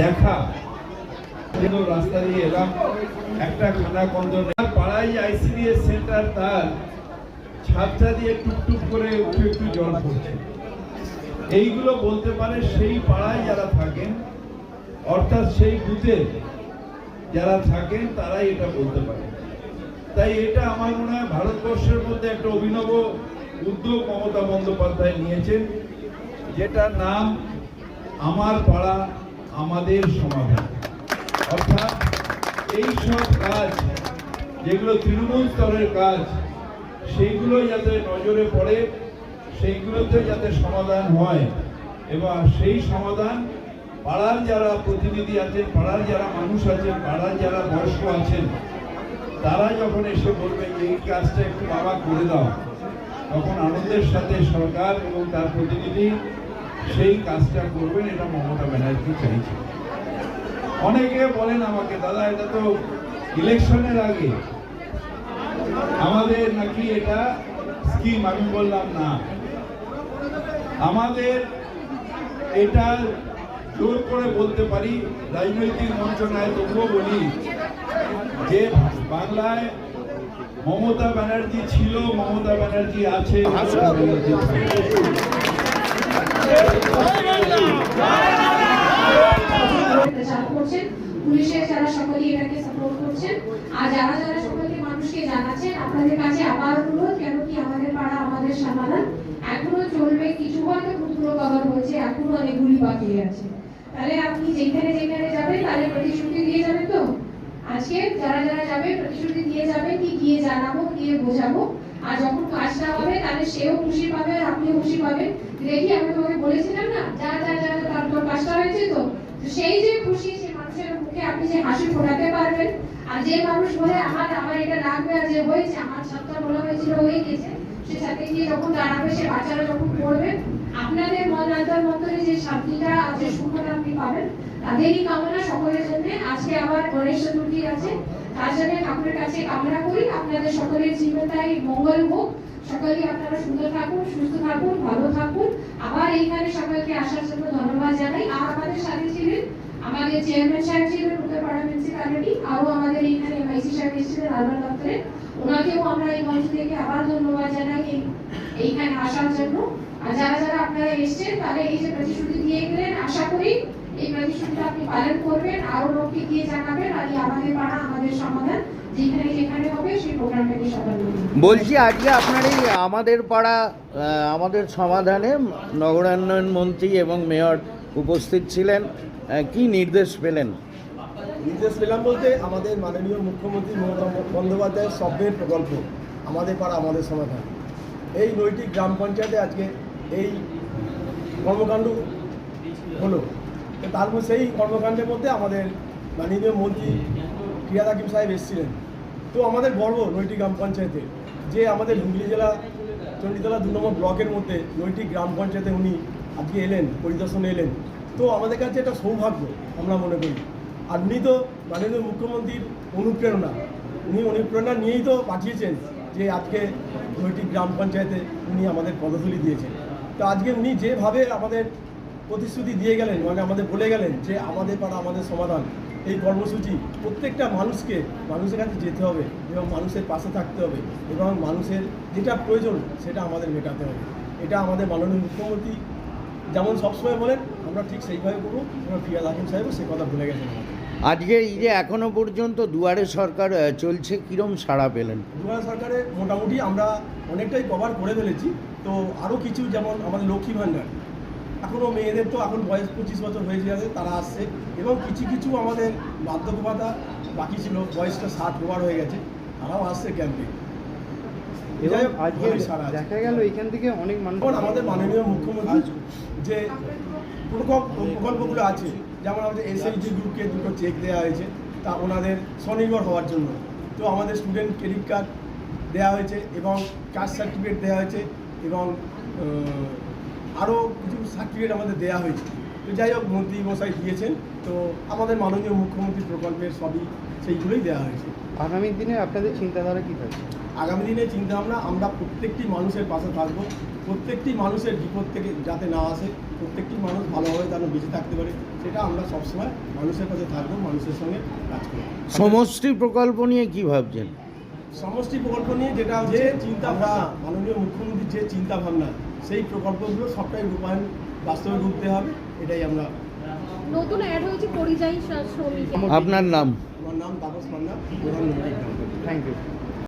দেখা। রাস্তা দিয়ে এলাম। একটা খানা কন্দ পাড়াই আইসিডিএস সেন্টার তার। ছাদটা দিয়ে টুকটুক করে একটু একটু জল পড়ছে। এইগুলো বলতে পারে সেই পাড়ায় যারা থাকেন, অর্থাৎ সেই বুথে যারা থাকেন, তারাই এটা বলতে পারে। তাই এটা আমার মনে হয় ভারতবর্ষের মধ্যে একটা অভিনব উদ্যোগ মমতা বন্দ্যোপাধ্যায় নিয়েছেন, যেটার নাম আমার পাড়া আমাদের সমাধান। অর্থাৎ এই সব কাজ, যেগুলো তৃণমূল স্তরের কাজ সেইগুলো যাতে নজরে পড়ে, সেইগুলোতে যাতে সমাধান হয়। এবং সেই সমাধান পাড়ার যারা প্রতিনিধি আছেন, পাড়ার যারা মানুষ আছেন, পাড়ার যারা বয়স্ক আছেন, তারা যখন এসে বলবে যে এই কাজটা একটু বাবা করে দাও, তখন আনন্দের সাথে সরকার এবং তার প্রতিনিধি সেই কাজটা করবেন, এটা মমতা ব্যানার্জি চাইছে অনেকে বলেন আমাকে, দাদা, এটা তো ইলেকশনের আগে। আমাদের নাকি এটা স্কিম, আমি বললাম না। আমাদের এটা জোর করে বলতে পারি, রাজনৈতিক নয় তবুও বলি যে, বাংলায় মমতা ব্যানার্জি ছিল, মমতা ব্যানার্জি আছে থাকবে। প্রচার করছেন পুলিশের যারা সকলেই এটাকে সাপোর্ট করছেন। আর যারা যারা সকলকে মানুষকে জানাচ্ছেন আপনাদের কাছে আবার অনুরোধ কেন কি আমাদের পাড়া আমাদের সমাধান এখনও চলবে কিছু হয়তো পুরো কভার হয়েছে এখনও অনেকগুলি বাকি আছে। তাহলে আপনি যেখানে যেখানে যাবেন তাহলে প্রতিশ্রুতি দিয়ে যাবেন তো? আজকে যারা যারা যাবে প্রতিশ্রুতি দিয়ে যাবে কি গিয়ে জানাব গিয়ে বোঝাবো। আর যখন কাজটা হবে তাহলে সেও খুশি পাবে আর আপনিও খুশি পাবেন। দেখি আমি তোমাকে বলেছিলাম না? যা যা যা যা, তার তোর কাজটা হয়েছে তো সেই মানুষের মুখে আপনি যে হাসি ফোটাতে পারবেন আর যে মানুষ বলে আমার আমার এটা লাগবে আর যে হয়েছে, আমার সবটা বলা হয়েছিল, হয়ে গেছে, সে সাথে গিয়ে যখন দাঁড়াবে, সে বাচ্চারা যখন পড়বে, আপনাদের মন আন্তর মন্তরে যে শান্তিটা আর যে সুখটা আপনি পাবেন, তাদেরই কামনা সকলের জন্য। আজকে আবার গণেশ চতুর্থী আছে, তার জন্য ঠাকুরের কাছে কামনা করি। আপনাদের সকলের জীবনটাই মঙ্গল হোক। সকলেই আপনারা সুন্দর থাকুন, সুস্থ থাকুন, ভালো থাকুন। আবার এইখানে সকলকে আসার জন্য ধন্যবাদ জানাই। আর আমাদের সাথে ছিলেন আমাদের চেয়ারম্যান সাহেব ছিলেন উত্তরপাড়া মিউনিসিপ্যালিটি আরও আমাদের এইখানে এমআইসি সাহেব এসেছিলেন আরবান দপ্তরে। ওনাকেও আমরা এই মঞ্চ থেকে আবার ধন্যবাদ জানাই এই- এইখানে আসার জন্য। আর যারা যারা আপনারা এসেছেন, তাহলে এই যে প্রতিশ্রুতি দিয়ে গেলেন, আশা করি এই প্রতিশ্রুতিটা আপনি পালন করবেন আরও লোককে গিয়ে জানাবেন, আর আমাদের পাড়া, আমাদের সমাধান বলছি, আজকে আপনার এই আমাদের পাড়া আমাদের সমাধানে নগরায়ণ মন্ত্রী এবং মেয়র উপস্থিত ছিলেন। কি নির্দেশ পেলেন? নির্দেশ পেলাম বলতে আমাদের মাননীয় মুখ্যমন্ত্রী মমতা বন্দ্যোপাধ্যায়ের স্বপ্নের প্রকল্প, আমাদের পাড়া, আমাদের সমাধান। এই নৈতিক গ্রাম পঞ্চায়েতে আজকে এই কর্মকাণ্ড হলো। তারপর সেই কর্মকাণ্ডের মধ্যে আমাদের মাননীয় মন্ত্রী ক্রিয়াদ হাকিম সাহেব এসেছিলেন। তো আমাদের গর্ব নৈতিক গ্রাম পঞ্চায়েতে। যে আমাদের হুগলি জেলা, চণ্ডীতলা দু নম্বর ব্লকের মধ্যে নৈতিক গ্রাম পঞ্চায়েতে উনি আজকে এলেন, পরিদর্শনে এলেন। তো আমাদের কাছে এটা সৌভাগ্য, আমরা মনে করি। আর উনি তো মাননীয় মুখ্যমন্ত্রীর অনুপ্রেরণা। উনি অনুপ্রেরণা নিয়েই তো পাঠিয়েছেন যে আজকে নৈটি গ্রাম পঞ্চায়েতে উনি আমাদের পদধূলি দিয়েছেন। তো আজকে উনি যেভাবে আমাদের প্রতিশ্রুতি দিয়ে গেলেন মানে আমাদের বলে গেলেন যে আমাদের পাড়া, আমাদের সমাধান, এই কর্মসূচি প্রত্যেকটা মানুষকে, মানুষের কাছে যেতে হবে এবং মানুষের পাশে থাকতে হবে এবং মানুষের যেটা প্রয়োজন সেটা আমাদের মেটাতে হবে। এটা আমাদের মাননীয় মুখ্যমন্ত্রী যেমন সবসময় বলেন আমরা ঠিক সেইভাবে করব। আমরা প্রিয়া হাকিম সাহেবও সে কথা ভুলে গেছেন এই যে এখনও পর্যন্ত দুয়ারে সরকার চলছে কিরম সাড়া পেলেন? দুয়ারে সরকারে মোটামুটি আমরা অনেকটাই কভার করে ফেলেছি। তো আরও কিছু যেমন আমাদের লক্ষ্মী ভাণ্ডার এখনও মেয়েদের তো এখন বয়স পঁচিশ বছর হয়ে যাবে তারা আসছে। এবং কিছু কিছু আমাদের বার্ধক্য ভাতা বাকি ছিল বয়সটা ষাট ওভার হয়ে গেছে তারাও আসছে ক্যাম্পে এবং আজকে। দেখা গেল এখান থেকে অনেক মানুষ আমাদের মাননীয় মুখ্যমন্ত্রী যে প্রকল্প প্রকল্পগুলো আছে যেমন আমাদের এসএইচজি গ্রুপকে দুটো চেক দেওয়া হয়েছে তা ওনাদের স্বনির্ভর হওয়ার জন্য। তো আমাদের স্টুডেন্ট ক্রেডিট কার্ড দেওয়া হয়েছে এবং কাস্ট সার্টিফিকেট দেওয়া হয়েছে এবং আরও কিছু সার্টিফিকেট আমাদের দেওয়া হয়েছে। তো যাই হোক মন্ত্রী মশাই দিয়েছেন তো আমাদের মাননীয় মুখ্যমন্ত্রী প্রকল্পের সবই সেইগুলোই দেওয়া হয়েছে। আগামী দিনে আপনাদের চিন্তাধারা কি থাকবে? আগামী দিনে চিন্তা ভাবনা আমরা প্রত্যেকটি মানুষের পাশে থাকব। প্রত্যেকটি মানুষের বিপদ থেকে যাতে না আসে প্রত্যেকটি মানুষ ভালোভাবে যেন বেঁচে থাকতে পারে সেটা আমরা সবসময় মানুষের কাছে থাকব মানুষের সঙ্গে কাজ করব। সমষ্টি প্রকল্প নিয়ে কি ভাবছেন? সমষ্টি প্রকল্প নিয়ে যেটা যে চিন্তা ভাবনা মাননীয় মুখ্যমন্ত্রীর যে চিন্তা ভাবনা সেই প্রকল্পগুলো সবটাই রূপায়ণ বাস্তবে রূপতে হবে এটাই আমরা নতুন অ্যাড হয়েছে পরিযায়ী শ্রমিক। আপনার নাম? नाम तापस मन्ना थैंक यू